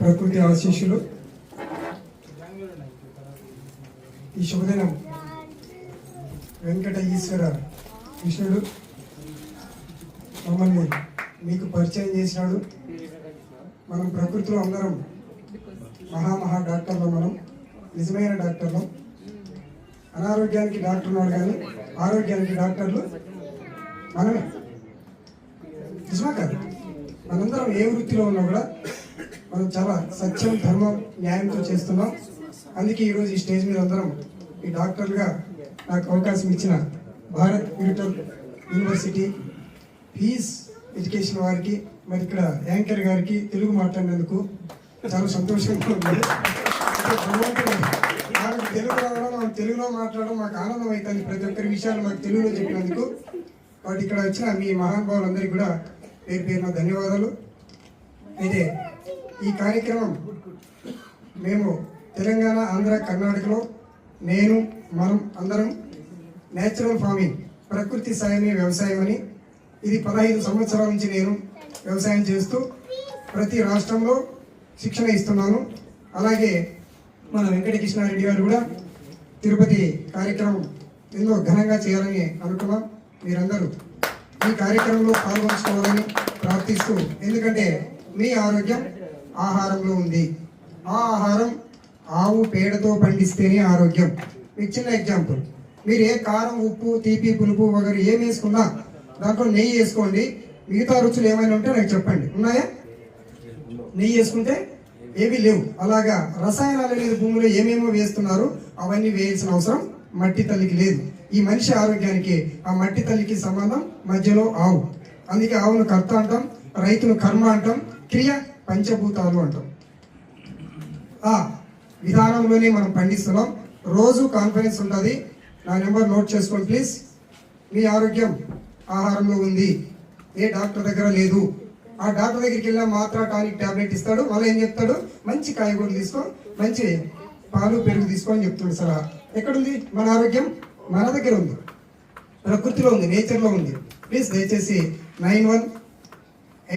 ప్రకృతి ఆశీస్సులు. ఈ శుభదినం వెంకట ఈశ్వర కృష్ణుడు మమ్మల్ని మీకు పరిచయం చేసినాడు. మనం ప్రకృతిలో అందరం మహామహా డాక్టర్లు మనం నిజమైన డాక్టర్లు. అనారోగ్యానికి డాక్టర్ ఉన్నాడు కానీ ఆరోగ్యానికి డాక్టర్లు మనమే. నిజమా కాదు? మనందరం ఏ వృత్తిలో ఉన్నా కూడా మనం చాలా సత్యం ధర్మం న్యాయంతో చేస్తున్నాం. అందుకే ఈరోజు ఈ స్టేజ్ మీద అందరం ఈ డాక్టర్లుగా నాకు అవకాశం ఇచ్చిన Bharat virtual university peace education వారికి మరి ఇక్కడ యాంకర్ గారికి తెలుగు మాట్లాడినందుకు చాలా సంతోషంగా ఉంది. భగవంతుడు తెలుగు రావడం మనం తెలుగులో మాట్లాడడం మాకు ఆనందం అవుతుంది. ప్రతి ఒక్కరి విషయాలు మాకు తెలుగులో చెప్పినందుకు. వాటి ఇక్కడ వచ్చిన మీ మహానుభావులందరికీ కూడా పేరు పేరున ధన్యవాదాలు. అయితే ఈ కార్యక్రమం మేము తెలంగాణ ఆంధ్ర కర్ణాటకలో నేను మనం అందరం నేచురల్ ఫార్మింగ్ ప్రకృతి సాయమే వ్యవసాయం అని ఇది పదహైదు సంవత్సరాల నుంచి నేను వ్యవసాయం చేస్తూ ప్రతి రాష్ట్రంలో శిక్షణ ఇస్తున్నాను. అలాగే మన వెంకటకృష్ణారెడ్డి గారు కూడా తిరుపతి కార్యక్రమం ఎంతో ఘనంగా చేయాలని అనుకున్నాం. మీరందరూ ఈ కార్యక్రమంలో పాల్గొంచుకోవాలని ప్రార్థిస్తూ ఎందుకంటే మీ ఆరోగ్యం ఆహారంలో ఉంది. ఆ ఆహారం ఆవు పేడతో పండిస్తేనే ఆరోగ్యం. మీకు చిన్న ఎగ్జాంపుల్. మీరు ఏ కారం ఉప్పు తీపి పులుపు వగరు ఏం వేసుకున్నా దాంట్లో నెయ్యి వేసుకోండి. మిగతా రుచులు ఏమైనా ఉంటే నాకు చెప్పండి. ఉన్నాయా? నెయ్యి వేసుకుంటే ఏవి లేవు. అలాగా రసాయనాలు అనేది భూమిలో ఏమేమో వేస్తున్నారు అవన్నీ వేయాల్సిన అవసరం మట్టి తల్లికి లేదు. ఈ మనిషి ఆరోగ్యానికి ఆ మట్టి తల్లికి సంబంధం మధ్యలో ఆవు. అందుకే ఆవును కర్త అంటాం రైతును కర్మ అంటాం క్రియ పంచభూతాలు అంటాం. ఆ విధానంలోనే మనం పండిస్తున్నాం. రోజు కాన్ఫరెన్స్ ఉంటుంది. నా నెంబర్ నోట్ చేసుకోండి ప్లీజ్ మీ ఆరోగ్యం ఆహారంలో ఉంది. ఏ డాక్టర్ దగ్గర లేదు. ఆ డాక్టర్ దగ్గరికి వెళ్ళా మాత్ర టానిక్ టాబ్లెట్ ఇస్తాడు. మళ్ళీ ఏం చెప్తాడు? మంచి కాయగూరలు తీసుకో మంచి పాలు పెరుగు తీసుకోవాలని అని సలహా ఎక్కడుంది? మన ఆరోగ్యం మన దగ్గర ఉంది. ప్రకృతిలో ఉంది నేచర్లో ఉంది. ప్లీజ్ దయచేసి నైన్ వన్